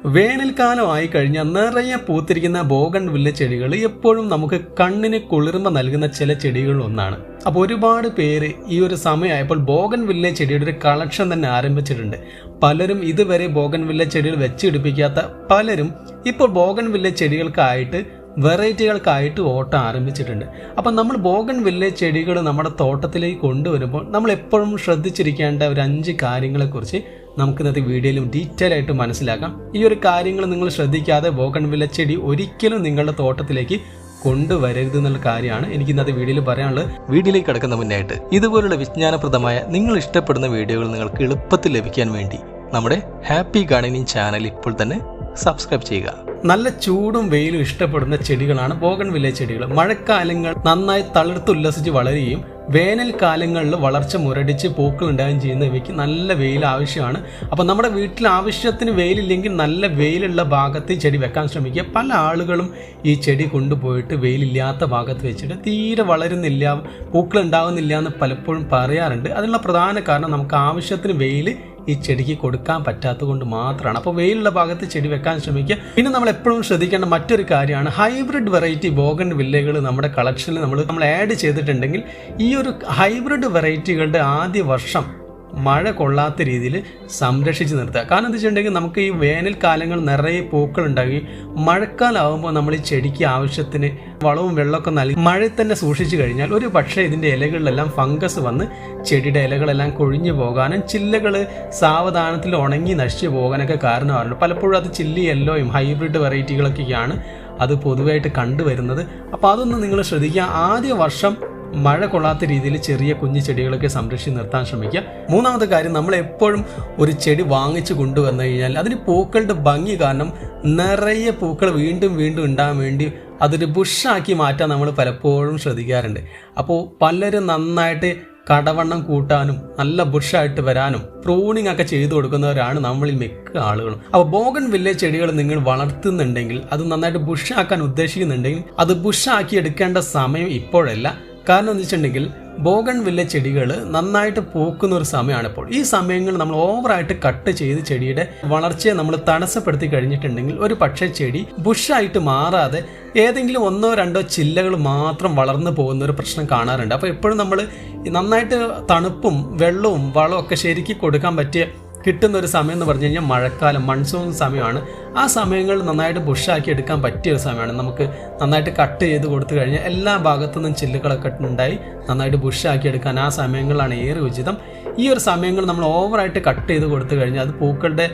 വേനൽക്കാലം ആയി കഴിഞ്ഞ നിറയെ പൂത്തിരിക്കുന്ന ബോഗൺ വില്ല ചെടികൾ എപ്പോഴും നമുക്ക് കണ്ണിന് കുളിർമ നൽകുന്ന ചില ചെടികളിൽ ഒന്നാണ്. അപ്പോൾ ഒരുപാട് പേര് ഈ ഒരു സമയമായപ്പോൾ ബോഗൻ വില്ല ചെടിയുടെ ഒരു കളക്ഷൻ തന്നെ ആരംഭിച്ചിട്ടുണ്ട്. പലരും ഇതുവരെ ബോഗൻ വില്ല ചെടികൾ വെച്ചിടിപ്പിക്കാത്ത പലരും ഇപ്പോൾ ബോഗൻ വില്ല ചെടികൾക്കായിട്ട് വെറൈറ്റികൾക്കായിട്ട് ഓട്ടം ആരംഭിച്ചിട്ടുണ്ട്. അപ്പം നമ്മൾ ബോഗൺ വില്ലേജ് ചെടികൾ നമ്മുടെ തോട്ടത്തിലേക്ക് കൊണ്ടുവരുമ്പോൾ നമ്മൾ എപ്പോഴും ശ്രദ്ധിച്ചിരിക്കേണ്ട ഒരു അഞ്ച് കാര്യങ്ങളെക്കുറിച്ച് നമുക്ക് ഇന്നത്തെ വീഡിയോയിലും ഡീറ്റെയിൽ ആയിട്ട് മനസ്സിലാക്കാം. ഈ ഒരു കാര്യങ്ങൾ നിങ്ങൾ ശ്രദ്ധിക്കാതെ ബോഗൺ വില്ല ചെടി ഒരിക്കലും നിങ്ങളുടെ തോട്ടത്തിലേക്ക് കൊണ്ടുവരരുത് എന്നുള്ള കാര്യമാണ് എനിക്ക് ഇന്നത്തെ വീഡിയോയിൽ പറയാനുള്ളത്. വീഡിയോയിലേക്ക് കിടക്കുന്ന മുന്നായിട്ട് ഇതുപോലുള്ള വിജ്ഞാനപ്രദമായ നിങ്ങൾ ഇഷ്ടപ്പെടുന്ന വീഡിയോകൾ നിങ്ങൾക്ക് എളുപ്പത്തിൽ ലഭിക്കാൻ വേണ്ടി നമ്മുടെ ഹാപ്പി ഗാർഡനിങ് ചാനൽ ഇപ്പോൾ തന്നെ സബ്സ്ക്രൈബ് ചെയ്യുക. നല്ല ചൂടും വെയിലും ഇഷ്ടപ്പെടുന്ന ചെടികളാണ് ബോഗൺ വില്ലേജ് ചെടികൾ. മഴക്കാലങ്ങൾ നന്നായി തളിർത്തുല്ലസിച്ച് വളരുകയും വേനൽക്കാലങ്ങളിൽ വളർച്ച മുരടിച്ച് പൂക്കൾ ഉണ്ടാകുകയും ചെയ്യുന്ന ഇവയ്ക്ക് നല്ല വെയിൽ ആവശ്യമാണ്. അപ്പോൾ നമ്മുടെ വീട്ടിൽ ആവശ്യത്തിന് വെയിലില്ലെങ്കിൽ നല്ല വെയിലുള്ള ഭാഗത്ത് ചെടി വെക്കാൻ ശ്രമിക്കുക. പല ആളുകളും ഈ ചെടി കൊണ്ടുപോയിട്ട് വെയിലില്ലാത്ത ഭാഗത്ത് വെച്ചിട്ട് തീരെ വളരുന്നില്ല പൂക്കൾ ഉണ്ടാകുന്നില്ല എന്ന് പലപ്പോഴും പറയാറുണ്ട്. അതിനുള്ള പ്രധാന കാരണം നമുക്ക് ആവശ്യത്തിന് വെയിൽ ഈ ചെടിക്ക് കൊടുക്കാൻ പറ്റാത്തതുകൊണ്ട് മാത്രമാണ്. അപ്പോൾ വെയിലുള്ള ഭാഗത്ത് ചെടി വെക്കാൻ ശ്രമിക്കുക. പിന്നെ നമ്മൾ എപ്പോഴും ശ്രദ്ധിക്കേണ്ട മറ്റൊരു കാര്യമാണ് ഹൈബ്രിഡ് വെറൈറ്റി ബോഗൺ വില്ലകൾ നമ്മുടെ കളക്ഷനിൽ നമ്മൾ നമ്മൾ ആഡ് ചെയ്തിട്ടുണ്ടെങ്കിൽ ഈ ഒരു ഹൈബ്രിഡ് വെറൈറ്റികളുടെ ആദ്യ വർഷം മഴ കൊള്ളാത്ത രീതിയിൽ സംരക്ഷിച്ച് നിർത്തുക. കാരണം എന്താ വെച്ചിട്ടുണ്ടെങ്കിൽ നമുക്ക് ഈ വേനൽക്കാലങ്ങൾ നിറയെ പൂക്കൾ ഉണ്ടാകുകയും മഴക്കാലമാകുമ്പോൾ നമ്മൾ ഈ ചെടിക്ക് ആവശ്യത്തിന് വളവും വെള്ളമൊക്കെ നൽകി മഴയിൽ തന്നെ സൂക്ഷിച്ചു കഴിഞ്ഞാൽ ഒരു പക്ഷേ ഇതിന്റെ ഇലകളിലെല്ലാം ഫംഗസ് വന്ന് ചെടിയുടെ ഇലകളെല്ലാം കൊഴിഞ്ഞു പോകാനും ചില്ലകൾ സാവധാനത്തിൽ ഉണങ്ങി നശിച്ചു പോകാനൊക്കെ കാരണമാറുണ്ട് പലപ്പോഴും അത് ചില്ലി യെല്ലോയും ഹൈബ്രിഡ് വെറൈറ്റികളൊക്കെയാണ് അത് പൊതുവായിട്ട് കണ്ടുവരുന്നത്. അപ്പോൾ അതൊന്നും നിങ്ങൾ ശ്രദ്ധിക്കുക. ആദ്യ വർഷം മഴ കൊള്ളാത്ത രീതിയിൽ ചെറിയ കുഞ്ഞു ചെടികളൊക്കെ സംരക്ഷിച്ച് നിർത്താൻ ശ്രമിക്കുക. മൂന്നാമത്തെ കാര്യം നമ്മൾ എപ്പോഴും ഒരു ചെടി വാങ്ങിച്ചു കൊണ്ടുവന്നു കഴിഞ്ഞാൽ അതിന് പൂക്കളുടെ ഭംഗി കാരണം നിറയെ പൂക്കൾ വീണ്ടും വീണ്ടും ഉണ്ടാകാൻ വേണ്ടി അതൊരു ബുഷാക്കി മാറ്റാൻ നമ്മൾ പലപ്പോഴും ശ്രദ്ധിക്കാറുണ്ട്. അപ്പോൾ പലരും നന്നായിട്ട് കടവണ്ണം കൂട്ടാനും നല്ല ബുഷായിട്ട് വരാനും പ്രൂണിങ് ഒക്കെ ചെയ്തു കൊടുക്കുന്നവരാണ് നമ്മളിൽ മിക്ക ആളുകളും. അപ്പോൾ ബോഗൺ വില്ലേജ് ചെടികൾ നിങ്ങൾ വളർത്തുന്നുണ്ടെങ്കിൽ അത് നന്നായിട്ട് ബുഷാക്കാൻ ഉദ്ദേശിക്കുന്നുണ്ടെങ്കിൽ അത് ബുഷാക്കി എടുക്കേണ്ട സമയം ഇപ്പോഴല്ല. കാരണം എന്ന് വെച്ചിട്ടുണ്ടെങ്കിൽ ബോഗൺ വില്ല ചെടികൾ നന്നായിട്ട് പൂക്കുന്ന ഒരു സമയമാണ് ഇപ്പോൾ ഈ സമയങ്ങൾ നമ്മൾ ഓവറായിട്ട് കട്ട് ചെയ്ത് ചെടിയുടെ വളർച്ചയെ നമ്മൾ തടസ്സപ്പെടുത്തി കഴിഞ്ഞിട്ടുണ്ടെങ്കിൽ ഒരു പക്ഷേ ചെടി ബുഷായിട്ട് മാറാതെ ഏതെങ്കിലും ഒന്നോ രണ്ടോ ചില്ലകൾ മാത്രം വളർന്നു പോകുന്ന ഒരു പ്രശ്നം കാണാറുണ്ട്. അപ്പോൾ എപ്പോഴും നമ്മൾ നന്നായിട്ട് തണുപ്പും വെള്ളവും വളവും ഒക്കെ ശരിക്കും കൊടുക്കാൻ പറ്റിയ കിട്ടുന്ന ഒരു സമയം എന്ന് പറഞ്ഞു കഴിഞ്ഞാൽ മഴക്കാലം മൺസൂൺ സമയമാണ്. ആ സമയങ്ങൾ നന്നായിട്ട് ബുഷാക്കി എടുക്കാൻ പറ്റിയ ഒരു സമയമാണ്. നമുക്ക് നന്നായിട്ട് കട്ട് ചെയ്ത് കൊടുത്തു കഴിഞ്ഞാൽ എല്ലാ ഭാഗത്തു നിന്നും ചില്ലുകളൊക്കെ ഉണ്ടായി നന്നായിട്ട് ബുഷാക്കി എടുക്കാൻ ആ സമയങ്ങളാണ് ഏറെ ഉചിതം. ഈ ഒരു സമയങ്ങൾ നമ്മൾ ഓവറായിട്ട് കട്ട് ചെയ്ത് കൊടുത്തു കഴിഞ്ഞാൽ അത് പൂക്കളുടെ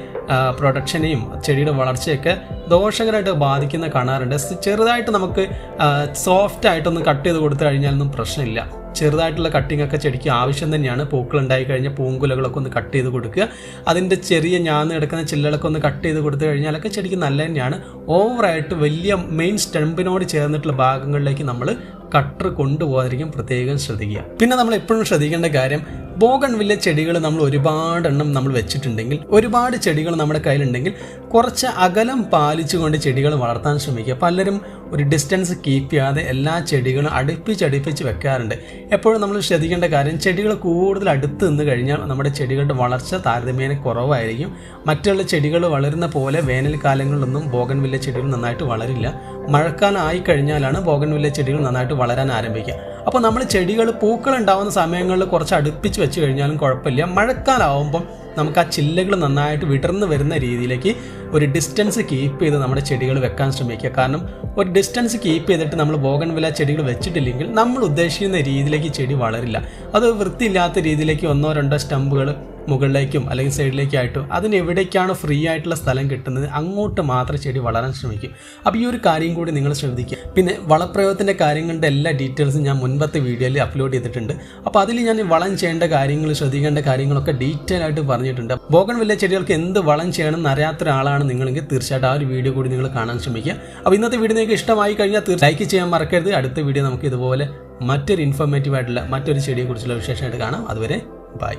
പ്രൊഡക്ഷനെയും ചെടിയുടെ വളർച്ചയൊക്കെ ദോഷകരമായിട്ട് ബാധിക്കുന്ന കാണാറുണ്ട്. ചെറുതായിട്ട് നമുക്ക് സോഫ്റ്റ് ആയിട്ടൊന്ന് കട്ട് ചെയ്ത് കൊടുത്തു കഴിഞ്ഞാലൊന്നും പ്രശ്നമില്ല. ചെറുതായിട്ടുള്ള കട്ടിംഗ് ഒക്കെ ചെടിക്ക് ആവശ്യം തന്നെയാണ്. പൂക്കൾ ഉണ്ടായി കഴിഞ്ഞാൽ പൂങ്കുലകളൊക്കെ ഒന്ന് കട്ട് ചെയ്ത് കൊടുക്കുക. അതിന്റെ ചെറിയ ഞാന്ന് കിടക്കുന്ന ചില്ലകളൊക്കെ ഒന്ന് കട്ട് ചെയ്ത് കൊടുത്തു കഴിഞ്ഞാലൊക്കെ ചെടിക്ക് നല്ല തന്നെയാണ്. ഓവറായിട്ട് വലിയ മെയിൻ സ്റ്റെമ്പിനോട് ചേർന്നിട്ടുള്ള ഭാഗങ്ങളിലേക്ക് നമ്മൾ കട്ടർ കൊണ്ടുപോകാതിരിക്കും പ്രത്യേകം ശ്രദ്ധിക്കുക. പിന്നെ നമ്മൾ എപ്പോഴും ശ്രദ്ധിക്കേണ്ട കാര്യം ബോഗൺ വില്ല ചെടികൾ നമ്മൾ ഒരുപാട് എണ്ണം നമ്മൾ വെച്ചിട്ടുണ്ടെങ്കിൽ ഒരുപാട് ചെടികൾ നമ്മുടെ കയ്യിലുണ്ടെങ്കിൽ കുറച്ച് അകലം പാലിച്ചുകൊണ്ട് ചെടികൾ വളർത്താൻ ശ്രമിക്കുക. പലരും ഒരു ഡിസ്റ്റൻസ് കീപ്പ് ചെയ്യാതെ എല്ലാ ചെടികളും അടുപ്പിച്ച് അടുപ്പിച്ച് വെക്കാറുണ്ട്. എപ്പോഴും നമ്മൾ ശ്രദ്ധിക്കേണ്ട കാര്യം ചെടികൾ കൂടുതൽ അടുത്ത് നിന്ന് കഴിഞ്ഞാൽ നമ്മുടെ ചെടികളുടെ വളർച്ച താരതമ്യേന കുറവായിരിക്കും. മറ്റുള്ള ചെടികൾ വളരുന്ന പോലെ വേനൽക്കാലങ്ങളിലൊന്നും ബോഗൻ വില്ല ചെടികൾ നന്നായിട്ട് വളരില്ല. മഴക്കാലം ആയി കഴിഞ്ഞാലാണ് ബോഗൺ വില്ല ചെടികൾ നന്നായിട്ട് വളരാൻ ആരംഭിക്കുക. അപ്പോൾ നമ്മൾ ചെടികൾ പൂക്കൾ ഉണ്ടാവുന്ന സമയങ്ങളിൽ കുറച്ച് അടുപ്പിച്ച് വെച്ച് കഴിഞ്ഞാലും കുഴപ്പമില്ല. മഴക്കാലാവുമ്പം നമുക്ക് ആ ചില്ലകൾ നന്നായിട്ട് വിടർന്നു വരുന്ന രീതിയിലേക്ക് ഒരു ഡിസ്റ്റൻസ് കീപ്പ് ചെയ്ത് നമ്മുടെ ചെടികൾ വെക്കാൻ ശ്രമിക്കുക. കാരണം ഒരു ഡിസ്റ്റൻസ് കീപ്പ് ചെയ്തിട്ട് നമ്മൾ ബോഗൻ വില ചെടികൾ വെച്ചിട്ടില്ലെങ്കിൽ നമ്മൾ ഉദ്ദേശിക്കുന്ന രീതിയിലേക്ക് ചെടി വളരില്ല. അത് വൃത്തിയില്ലാത്ത രീതിയിലേക്ക് ഒന്നോ രണ്ടോ സ്റ്റമ്പുകൾ മുകളിലേക്കും അല്ലെങ്കിൽ സൈഡിലേക്കായിട്ടും അതിന് എവിടേക്കാണ് ഫ്രീ ആയിട്ടുള്ള സ്ഥലം കിട്ടുന്നത് അങ്ങോട്ട് മാത്രം ചെടി വളരാൻ ശ്രമിക്കും. അപ്പോൾ ഈ ഒരു കാര്യം കൂടി നിങ്ങൾ ശ്രദ്ധിക്കുക. പിന്നെ വളപ്രയോഗത്തിന്റെ കാര്യങ്ങളുടെ എല്ലാ ഡീറ്റെയിൽസും ഞാൻ മുൻപത്തെ വീഡിയോയിൽ അപ്ലോഡ് ചെയ്തിട്ടുണ്ട്. അപ്പോൾ അതിൽ ഞാൻ വളം ചെയ്യേണ്ട കാര്യങ്ങൾ ശ്രദ്ധിക്കേണ്ട കാര്യങ്ങളൊക്കെ ഡീറ്റെയിൽ ആയിട്ട് പറഞ്ഞിട്ടുണ്ട്. ബോഗൺ വലിയ ചെടികൾക്ക് എന്ത് വളം ചെയ്യണം എന്ന് അറിയാത്ത ഒരാളാണ് നിങ്ങളെങ്കിൽ തീർച്ചയായിട്ടും ആ ഒരു വീഡിയോ കൂടി നിങ്ങൾ കാണാൻ ശ്രമിക്കുക. അപ്പോൾ ഇന്നത്തെ വീഡിയോ നിങ്ങൾക്ക് ഇഷ്ടമായി കഴിഞ്ഞാൽ ലൈക്ക് ചെയ്യാൻ മറക്കരുത്. അടുത്ത വീഡിയോ നമുക്ക് ഇതുപോലെ മറ്റൊരു ഇൻഫോർമേറ്റീവ് ആയിട്ടുള്ള മറ്റൊരു ചെടിയെക്കുറിച്ചുള്ള വിശേഷമായിട്ട് കാണാം. അതുവരെ ബൈ